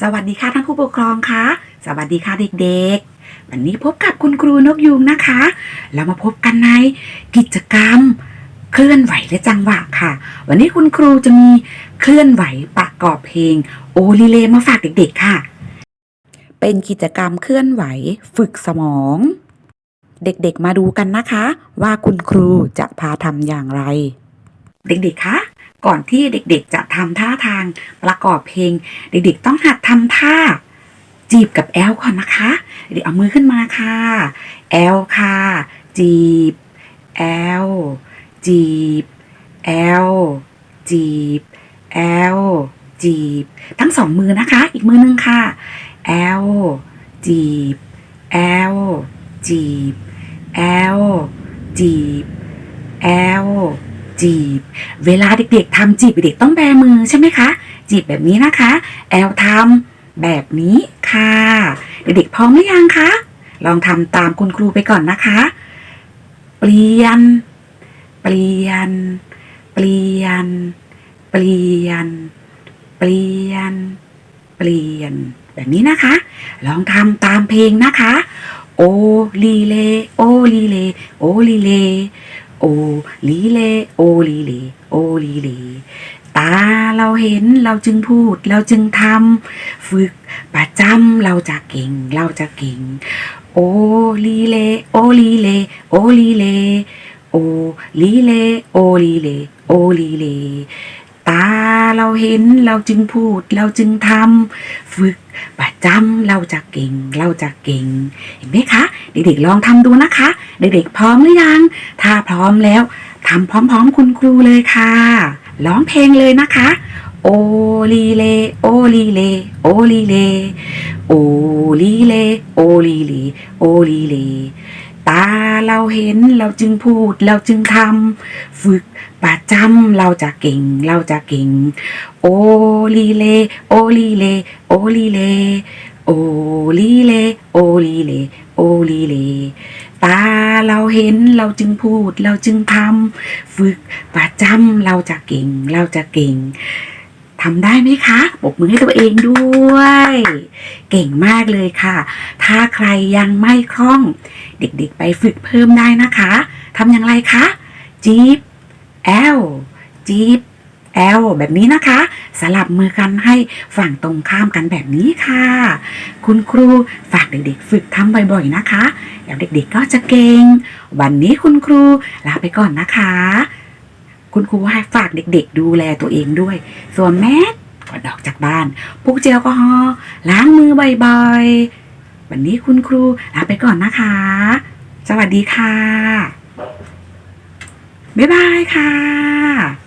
สวัสดีค่ะท่านผู้ปกครองคะสวัสดีค่ะเด็กๆ วันนี้พบกับคุณครูนกยูงนะคะ แล้วมาพบกันในกิจกรรมเคลื่อนไหวและจังหวะค่ะ วันนี้คุณครูจะมีเคลื่อนไหวประกอบเพลง โอลิเลมาฝากเด็กๆค่ะ เป็นกิจกรรมเคลื่อนไหวฝึกสมอง เด็กๆมาดูกันนะคะ ว่าคุณครูจะพาทำอย่างไร เด็กๆคะ ก่อนที่เด็กๆ จะทำท่าทางประกอบเพลง เด็กๆ ต้องหัดทำท่า จีบกับแอลก่อนนะคะ เด็กๆเอามือขึ้นมาค่ะแอลค่ะ จีบแอลจีบแอลจีบแอลจีบ ทั้งสองมือนะคะ อีกมือนึงค่ะแอลจีบแอลจีบแอลจีบแอล จีบ เวลาเด็กๆทำจีบเด็กต้องแบมือใช่ไหมคะ จีบแบบนี้นะคะ แอลทำแบบนี้ค่ะ เด็กๆพร้อมหรือยังคะ ลองทำตามคุณครูไปก่อนนะคะ เปลี่ยน เปลี่ยน เปลี่ยน เปลี่ยน เปลี่ยน เปลี่ยน แบบนี้นะคะ ลองทำตามเพลงนะคะ โอลีเล โอลีเล โอลีเลโโอลีเล โอลีเล โอลีเล ตาเราเห็นเราจึงพูด เราจึงทำฝึกประจำเราจะเก่ง เราจะเก่ง โอลีเล โอลีเล โอลีเล โอลีเล โอลีเล โอลีเล ตาเราเห็นเราจึงพูด เราจึงทำฝึกประจำเราจะเก่ง เราจะเก่ง เห็นไหมคะ เด็กๆลองทำดูนะคะ เด็กๆพร้อมหรือยัง ถ้าพร้อมแล้วทำพร้อมๆคุณครูเลยค่ะร้องเพลงเลยนะคะโอลีเลโอลีเลโอลีเลโอลีเลโอลีเลโอลีเลตาเราเห็นเราจึงพูดเราจึงทำฝึก ประจำเราจะเก่ง เราจะเก่ง โอลีเล โอลีเล โอลีเล โอลีเล โอลีเล โอลีเล ตาเราเห็นเราจึงพูด เราจึงทำฝึกประจำเราจะเก่ง เราจะเก่งทำได้ไหมคะปรบมือให้ตัวเองด้วย เก่งมากเลยค่ะ ถ้าใครยังไม่คล่อง เด็กๆไปฝึกเพิ่มได้นะคะทำอย่างไรคะ จีบ L จีบ L แบบนี้นะคะ สลับมือกันให้ฝั่งตรงข้ามกันแบบนี้ค่ะ คุณครูฝากเด็กๆ ฝึกทำบ่อยๆนะคะเดี๋ยวเด็กๆก็จะเก่ง วันนี้คุณครูลาไปก่อนนะคะ คุณครูให้ฝากเด็กๆ ดูแลตัวเองด้วย ส่วนแมสก่อนออกจากบ้านพกเจลแอลกอฮอล์ล้างมือบ่อยๆ วันนี้คุณครูลาไปก่อนนะคะ สวัสดีค่ะ บ๊ายบายค่ะ